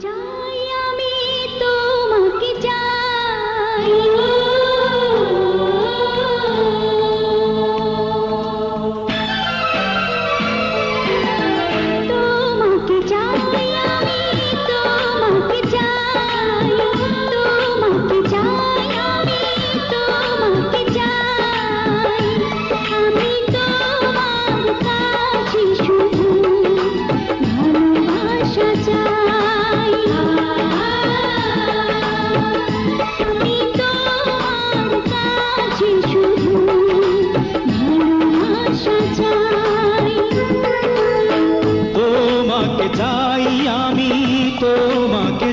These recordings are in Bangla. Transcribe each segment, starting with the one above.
जा तो मा के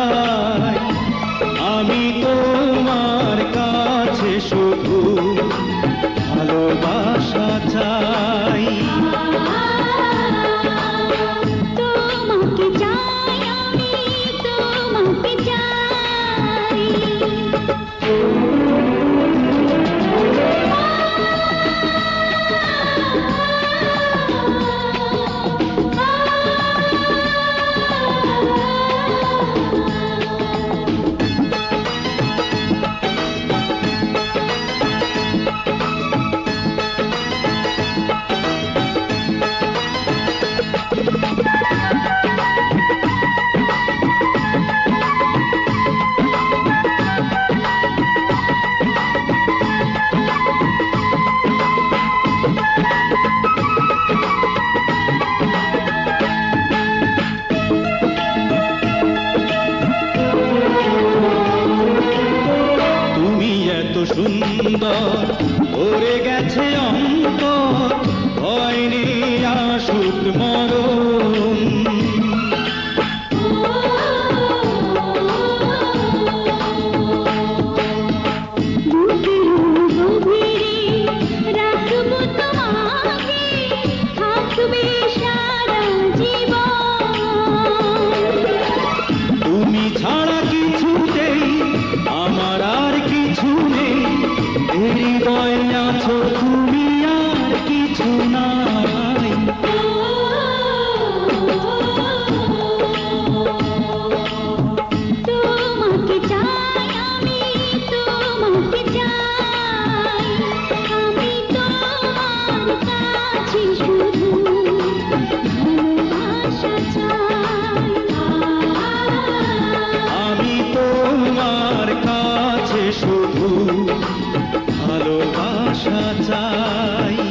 সুন্দর। ভরে গেছে অন্তর হয়নি আসুক মরণ। আশা চাই।